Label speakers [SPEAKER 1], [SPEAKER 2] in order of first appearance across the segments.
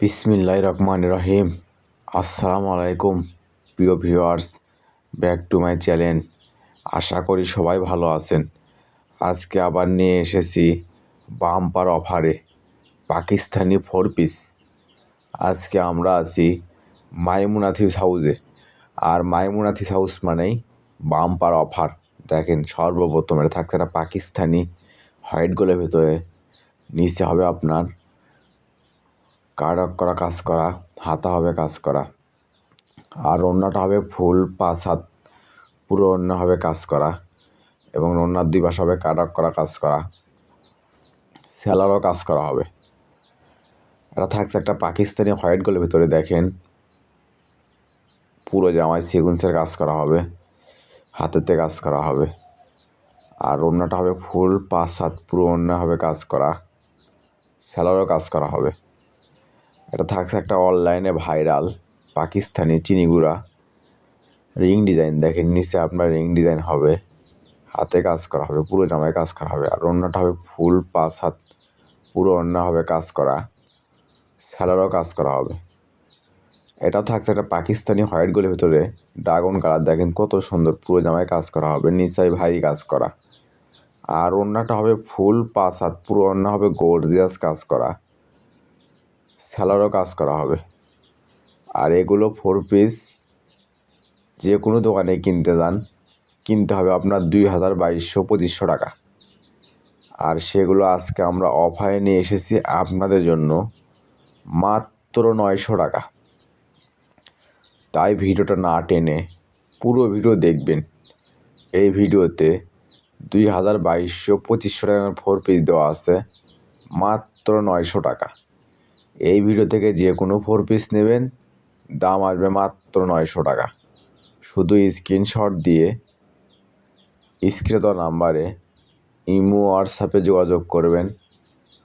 [SPEAKER 1] বিসমিল্লাহ রহমান রহিম আসসালামু আলাইকুম প্রিয় viewers, back to my channel. আশা করি সবাই ভালো আছেন। আজকে আবার নিয়ে এসেছি বাম্পার অফারে পাকিস্তানি ফোর পিস। আজকে আমরা আছি মাইমুনাথিস হাউসে। আর মাইমুনাথিস হাউস মানেই বাম্পার অফার। দেখেন, সর্বপ্রথম এটা থাকছে একটা পাকিস্তানি হোয়াইট গোলের ভেতরে। নিচে হবে আপনার কারক করা কাজ করা, হাতা হবে কাজ করা। আর অন্যটা হবে ফুল পাঁচ হাত, পুরো অন্য হবে কাজ করা এবং অন্যার দুই পাশে হবে কারক করা কাজ করা। স্যালারও কাজ করা হবে। এটা থাকছে একটা পাকিস্তানি হোয়াইট গোলের ভিতরে, দেখেন। পুরো জামায় সিকুন্সের কাজ করা হবে, হাতেতে কাজ করা হবে। আর অন্যটা হবে ফুল পাঁচ হাত, পুরো অন্য হবে কাজ করা। স্যালারও কাজ করা হবে। এটা থাকছে একটা অনলাইনে ভাইরাল পাকিস্তানি চিনিগুড়া। রিং ডিজাইন দেখেন নিচে আপনার রিং ডিজাইন হবে। হাতে কাজ করা হবে, পুরো জামায় কাজ করা হবে। আর অন্যটা হবে ফুল পাঁচ হাত, পুরো অন্য হবে কাজ করা। স্যালারও কাজ করা হবে। এটাও থাকছে একটা পাকিস্তানি হোয়াইট গোলের ভিতরে ড্রাগন কালার দেখেন কত সুন্দর, পুরো জামায় কাজ করা হবে নিচাই ভারী কাজ করা। আর অন্যটা হবে ফুল পাঁচ হাত, পুরো অন্য হবে গর্জিয়াস কাজ করা। স্যালারও কাজ করা হবে। আর এগুলো ফোর পিস যে কোনো দোকানে কিনতে যান। কিনতে হবে আপনার দুই হাজার বাইশশো পঁচিশশো টাকা। আর সেগুলো আজকে আমরা অফারে নিয়ে এসেছি আপনাদের জন্য মাত্র নয়শো টাকা। তাই ভিডিওটা না টেনে পুরো ভিডিও দেখবেন। এই ভিডিওতে দুই হাজার বাইশশো পঁচিশশো টাকার ফোর পিস দেওয়া আছে, মাত্র নয়শো টাকা। এই ভিডিও থেকে যে কোনো ফোর পিস নেবেন, দাম আসবে মাত্র নয়শো টাকা। শুধু স্ক্রিনশট দিয়ে দেওয়া নাম্বারে ইমো হোয়াটসঅ্যাপে যোগাযোগ করবেন।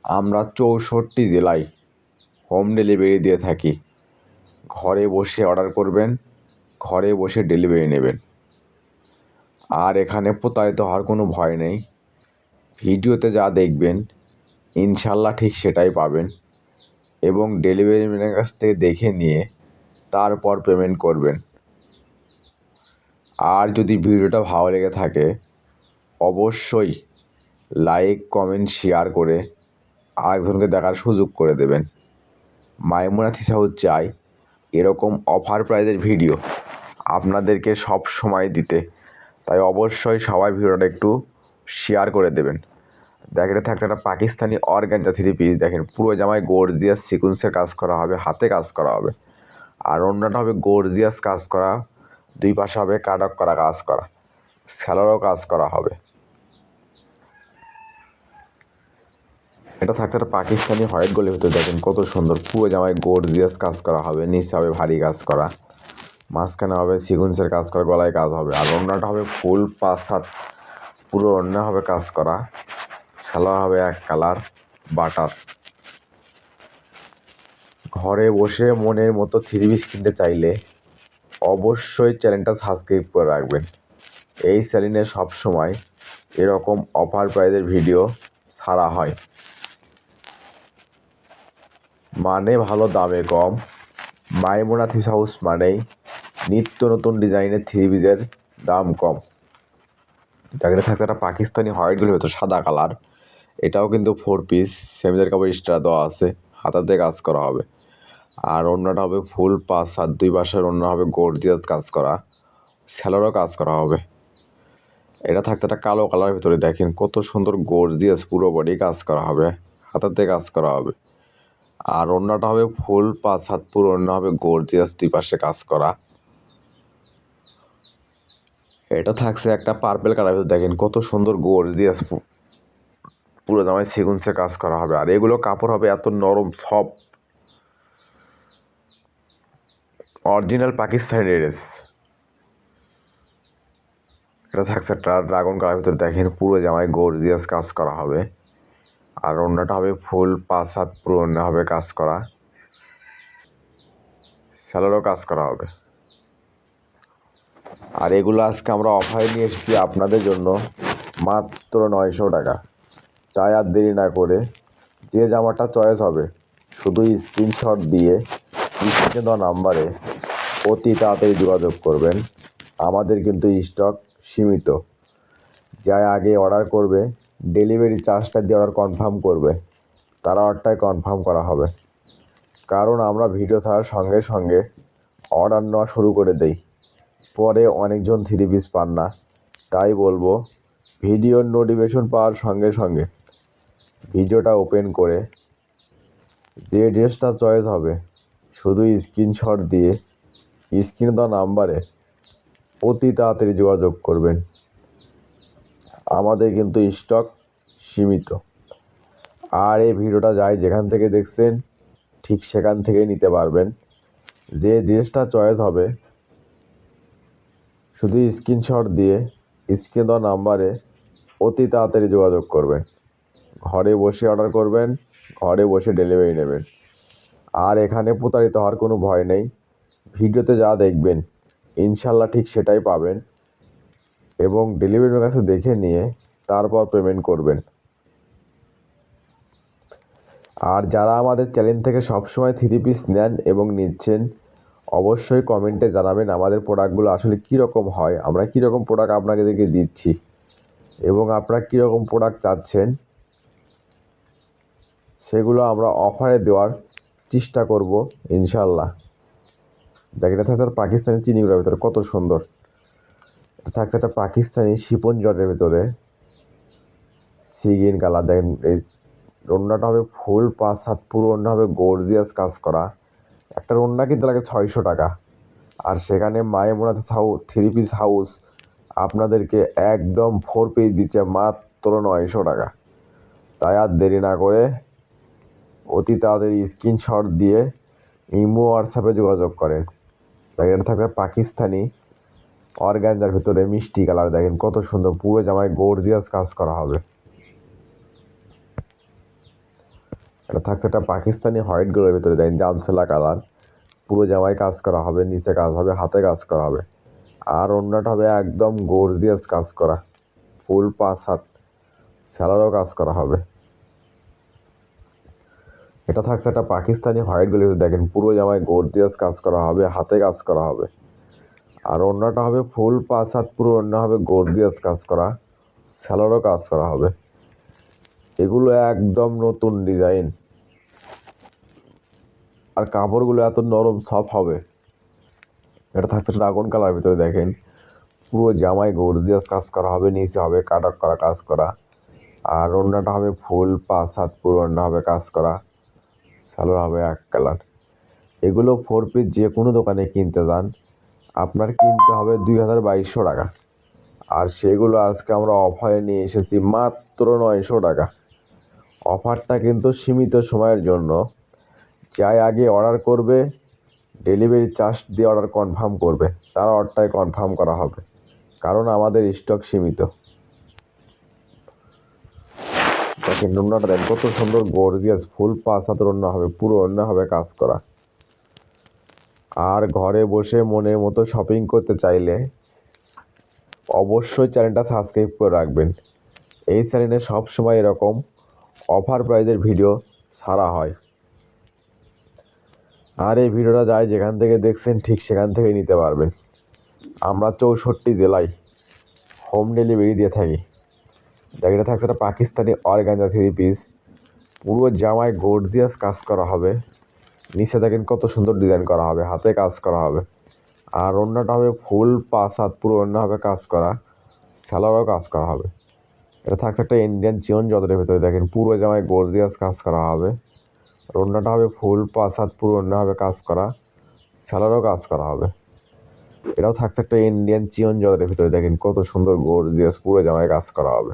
[SPEAKER 1] আমরা চৌষট্টি জেলায় হোম ডেলিভারি দিয়ে থাকি। ঘরে বসে অর্ডার করবেন, ঘরে বসে ডেলিভারি নেবেন। আর এখানে প্রতারিত হওয়ার কোনো ভয় নেই। ভিডিওতে যা দেখবেন, ইনশাল্লাহ ঠিক সেটাই পাবেন। এবং ডেলিভারি ম্যানের কাছ থেকে দেখে নিয়ে তারপর পেমেন্ট করবেন। আর যদি ভিডিওটা ভালো লেগে থাকে, অবশ্যই লাইক, কমেন্ট, শেয়ার করে আরেকজনকে দেখার সুযোগ করে দেবেন। মাইমুনা থিসাউ চাই এরকম অফার প্রাইজের ভিডিও আপনাদেরকে সব সময় দিতে। তাই অবশ্যই সবাই ভিডিওটা একটু শেয়ার করে দেবেন। এটা থাকছে একটা পাকিস্তানি অর্গানজা থ্রি পিস দেখেন, পুরো জামায় গর্জিয়াস সিকুন্সের কাজ করা হবে, হাতে কাজ করা হবে। আর অন্যটা হবে গর্জিয়াস কাজ করা, দুই পাশে হবে কাটক করা কাজ করা স্যালারও কাজ করা হবে। এটা থাকছে একটা পাকিস্তানি হোয়াইট গোলের ভিতরে। দেখেন, কত সুন্দর, পুরো জামায় গর্জিয়াস কাজ করা হবে, নিচে হবে ভারী কাজ করা, মাঝখানে হবে সিকুন্সের কাজ করা, গলায় কাজ হবে। আর অন্যটা হবে ফুল পাঁচ সাত পুরো অন্য হবে কাজ করা। সালা হবে এক কালার, বাটার। ঘরে বসে মনের মতো থ্রি পিস কিনতে চাইলে অবশ্যই চ্যানেলটা সাবস্ক্রাইব করে রাখবেন। এই চ্যানেলে সবসময় এরকম অফার প্রাইজের ভিডিও ছাড়া হয়। মানে ভালো দামে কম। মাইমোনা থ্রি হাউস মানেই নিত্য নতুন ডিজাইনের থ্রি পিসের দাম কম। দেখেন থাকছে একটা পাকিস্তানি হোয়াইটগুলোর ভেতর সাদা কালার। এটাও কিন্তু ফোর পিস সেমিজার কাপড় স্টার দেওয়া আছে হাতাতে কাজ করা হবে। আর অন্যটা হবে ফুল পাঁচ হাত দুই পাশের অন্য হবে গর্জিয়াস কাজ করা স্যালোরও কাজ করা হবে। এটা থাকছে একটা কালো কালার ভিতরে দেখেন, কত সুন্দর গর্জিয়াস পুরো বডি কাজ করা হবে হাতাতে কাজ করা হবে। আর অন্যটা হবে ফুল পাঁচ হাত পুরো অন্য হবে গর্জিয়াস দুই পাশে কাজ করা। এটা থাকছে একটা পার্পেল কালার ভিতরে দেখেন, কত সুন্দর গর্জিয়াস পুরো জামায় সিগুন্সে কাজ করা হবে। আর এগুলো কাপড় হবে এত নরম সব। Original Pakistani dress. এটা থাকছে ড্রাগন কালার, ভিতরে দেখেন পুরো জামায় গর্জিয়াস কাজ করা হবে। আর অন্যটা হবে ফুল পাঁচ হাত পুরো অন্য হবে কাজ করা। স্যালোরও কাজ করা হবে। আর এগুলো আজকে আমরা অফারে নিয়ে এসেছি আপনাদের জন্য মাত্র নয়শো টাকা। তাই আর দেরি না করে যে জামাটা চয়েস হবে শুধু স্ক্রিনশট দিয়ে স্ক্রিনে দেওয়া নাম্বারে অতি তাড়াতাড়ি যোগাযোগ করবেন। আমাদের কিন্তু স্টক সীমিত। যাই আগে অর্ডার করবে ডেলিভারি চার্জটা দিয়ে অর্ডার কনফার্ম করবে, তারা অর্ডারটাই কনফার্ম করা হবে। কারণ আমরা ভিডিও ছাড়ার সঙ্গে সঙ্গে অর্ডার নেওয়া শুরু করে দেই। পরে অনেকজন থ্রি পিস পান না। তাই বলব ভিডিওর নোটিফিকেশন পাওয়ার সঙ্গে সঙ্গে ভিডিওটা ওপেন করে যে ড্রেসটা চয়েস হবে শুধু স্ক্রিনশট দিয়ে, স্ক্রিনে দেওয়া নাম্বারে অতি তাড়াতাড়ি যোগাযোগ করবেন। আমাদের কিন্তু স্টক সীমিত। আর এই ভিডিওটা যাই যেখান থেকে দেখছেন, ঠিক সেখান থেকেই নিতে পারবেন। যে ড্রেসটা চয়েস হবে শুধু স্ক্রিনশট দিয়ে, স্ক্রিনে দেওয়া নাম্বারে অতি তাড়াতাড়ি যোগাযোগ করবেন। ঘরে বসে অর্ডার করবেন, ঘরে বসে ডেলিভারি নেবেন। আর এখানে প্রতারিত হওয়ার কোনো ভয় নেই। ভিডিওতে যা দেখবেন, ইনশাল্লাহ ঠিক সেটাই পাবেন। এবং ডেলিভারির কাছে দেখে নিয়ে তারপর পেমেন্ট করবেন। আর যারা আমাদের চ্যানেল থেকে সবসময় থ্রি পিস নেন এবং নিচ্ছেন, অবশ্যই কমেন্টে জানাবেন আমাদের প্রোডাক্টগুলো আসলে কীরকম হয়, আমরা কীরকম প্রোডাক্ট আপনাদেরকে দিচ্ছি, এবং আপনারা কীরকম প্রোডাক্ট চাচ্ছেন। সেগুলো আমরা অফারে দেওয়ার চেষ্টা করব ইনশাল্লাহ এটা থাকছে পাকিস্তানি চিনিগুলোর ভিতরে, কত সুন্দর। থাকছে একটা পাকিস্তানি শিপন জটের ভিতরে। সিগিন কালার দেখেন এই রন্নাটা হবে ফুল পাঁচ সাত, পুরো অন্য হবে গর্জিয়াস কাজ করা। একটা রন্না কিনতে লাগে ছয়শো টাকা। আর সেখানে মায়েমোনাতে হাউস থ্রি পিস হাউস আপনাদেরকে একদম ফোর পিস দিচ্ছে মাত্র নয়শো টাকা। তাই আর দেরি না করে অতি তাড়াতাড়ি স্ক্রিনশট দিয়ে ইমো হোয়াটসঅ্যাপে যোগাযোগ করেন তাই এটা থাকবে পাকিস্তানি অর্গ্যানজার ভিতরে মিষ্টি কালার। দেখেন, কত সুন্দর, পুরো জামায় গর্জিয়াস কাজ করা হবে। এটা থাকছে একটা পাকিস্তানি হোয়াইট গোলের ভিতরে। দেখেন, জামসেলা কালার। পুরো জামায় কাজ করা হবে, নিচে কাজ হবে, হাতে কাজ করা হবে। আর অন্যটা হবে একদম গর্জিয়াস কাজ করা। ফুল পাঁচ হাত স্যালারও কাজ করা হবে। এটা থাকছে একটা পাকিস্তানি হোয়াইট দেখেন পুরো জামায় গর্জিয়াস কাজ করা হবে, হাতে কাজ করা হবে। আর অন্যটা হবে ফুল পাঁচ হাত পুরো অন্য হবে গর্জিয়াস কাজ করা, স্যালারও কাজ করা হবে। এগুলো একদম নতুন ডিজাইন। আর কাপড়গুলো এত নরম, সফট হবে। এটা থাকছে ড্রাগন কালার ভিতরে, দেখেন। পুরো জামায় গর্জিয়াস কাজ করা হবে, নিচে হবে কাটক করা, কাজ করা। আর অন্যটা হবে ফুল পাঁচ হাত পুরো অন্য হবে কাজ করা। সালোয়ার হবে এক কালার। এগুলো ফোর পিস যে কোনো দোকানে কিনতে যান। আপনার কিনতে হবে দুই হাজার বাইশশো টাকা। আর সেগুলো আজকে আমরা অফারে নিয়ে এসেছি মাত্র নয়শো টাকা। অফারটা কিন্তু সীমিত সময়ের জন্য। যাই আগে অর্ডার করবে ডেলিভারি চার্জ দিয়ে অর্ডার কনফার্ম করবে। তার অর্ডারটাই কনফার্ম করা হবে। কারণ আমাদের স্টক সীমিত। দেখেন রান্নাটা দেন কত সুন্দর গর্জিয়াস, ফুল পাঁচ হাত রান্না হবে, পুরো রান্না হবে কাজ করা। আর ঘরে বসে মনের মতো শপিং করতে চাইলে অবশ্যই চ্যানেলটা সাবস্ক্রাইব করে রাখবেন। এই চ্যানেলে সবসময় এরকম অফার প্রাইজের ভিডিও ছাড়া হয়। আর এই ভিডিওটা যায় যেখান থেকে দেখছেন, ঠিক সেখান থেকেই নিতে পারবেন। আমরা চৌষট্টি জেলায় হোম ডেলিভারি দিয়ে থাকি। এটা থাকছে একটা পাকিস্তানি অর্গানজা থ্রি পিস পুরো জামায় গর্জিয়াস কাজ করা হবে। নিচে দেখেন কত সুন্দর ডিজাইন করা হবে, হাতে কাজ করা হবে। আর অন্যটা হবে ফুল পাঁচ হাত পুরো অন্য হবে কাজ করা। স্যালারও কাজ করা হবে। এটা থাকছে একটা ইন্ডিয়ান চিয়ন যন্ত্রের ভিতরে, দেখেন পুরো জামায় গর্জিয়াস কাজ করা হবে। আর অন্যটা হবে ফুল পাঁচ হাত পুরো অন্য হবে কাজ করা। স্যালারও কাজ করা হবে। এটাও থাকছে একটা ইন্ডিয়ান চিয়ন যন্ত্রের ভিতরে, দেখেন কত সুন্দর গর্জিয়াস পুরো জামায় কাজ করা হবে।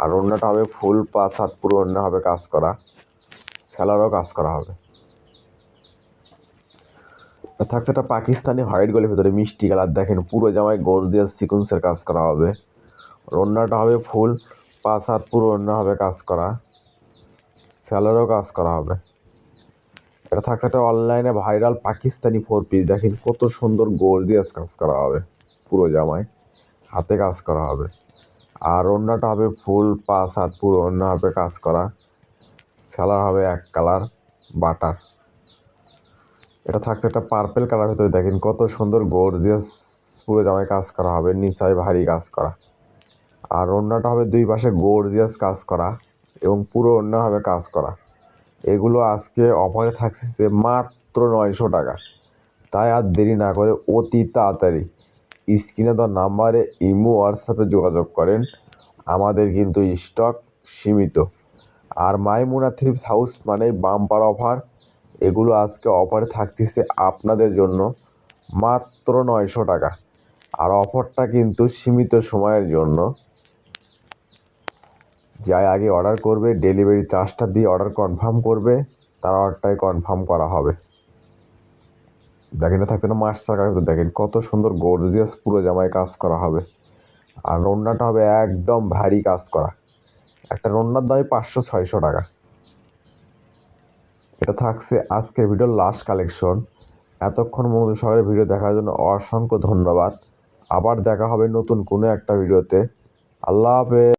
[SPEAKER 1] আর অন্যটা হবে ফুল পাঁচ হাত পুরো অন্য হবে কাজ করা। স্যালারও কাজ করা হবে। থাকছে একটা পাকিস্তানি হোয়াইট গোলের ভিতরে মিষ্টি কালার, দেখেন পুরো জামায় গর্জিয়াস সিকুন্সের কাজ করা হবে। রান্নাটা হবে ফুল পাঁচ হাত পুরো অন্য হবে কাজ করা। স্যালারও কাজ করা হবে। এটা থাকছে একটা অনলাইনে ভাইরাল পাকিস্তানি ফোর পিস দেখেন কত সুন্দর গোল গর্জিয়াস কাজ করা হবে। পুরো জামায় হাতে কাজ করা হবে। আর অন্যটা হবে ফুল পাঁচ হাত পুরো অন্য হবে কাজ করা। স্যালার হবে এক কালার, বাটার। এটা থাকছে একটা পার্পেল কালার ভিতরে, দেখেন কত সুন্দর গর্জিয়াস পুরো জামায় কাজ করা হবে, নিচায় ভারী কাজ করা। আর অন্যটা হবে দুই পাশে গর্জিয়াস কাজ করা এবং পুরো অন্য হবে কাজ করা। এগুলো আজকে অফারে থাকছে মাত্র নয়শো টাকা। তাই আর দেরি না করে অতি তাড়াতাড়ি স্ক্রিনে দেওয়া নাম্বারে ইমো, হোয়াটসঅ্যাপে যোগাযোগ করেন। আমাদের কিন্তু স্টক সীমিত। আর মাইমুনা থ্রিপস হাউস মানে বাম্পার অফার এগুলো আজকে অফারে থাকতেছে আপনাদের জন্য মাত্র নয়শো টাকা। আর অফারটা কিন্তু সীমিত সময়ের জন্য। যাই আগে অর্ডার করবে ডেলিভারি চার্জটা দিয়ে অর্ডার কনফার্ম করবে, তার অর্ডারটাই কনফার্ম করা হবে। দেখেন, এটা থাকছে না মাস টাকার ভিতরে। দেখেন, কত সুন্দর গর্জিয়াস পুরো জামায় কাজ করা হবে। আর রন্নাটা হবে একদম ভারী কাজ করা। একটা রন্নার দামই পাঁচশো, ছয়শো টাকা। এটা থাকছে আজকের ভিডিওর লাস্ট কালেকশন এতক্ষণ মনোযোগ সহকারে ভিডিও দেখার জন্য অসংখ্য ধন্যবাদ। আবার দেখা হবে নতুন কোনো একটা ভিডিওতে আল্লাহ হাফেজ।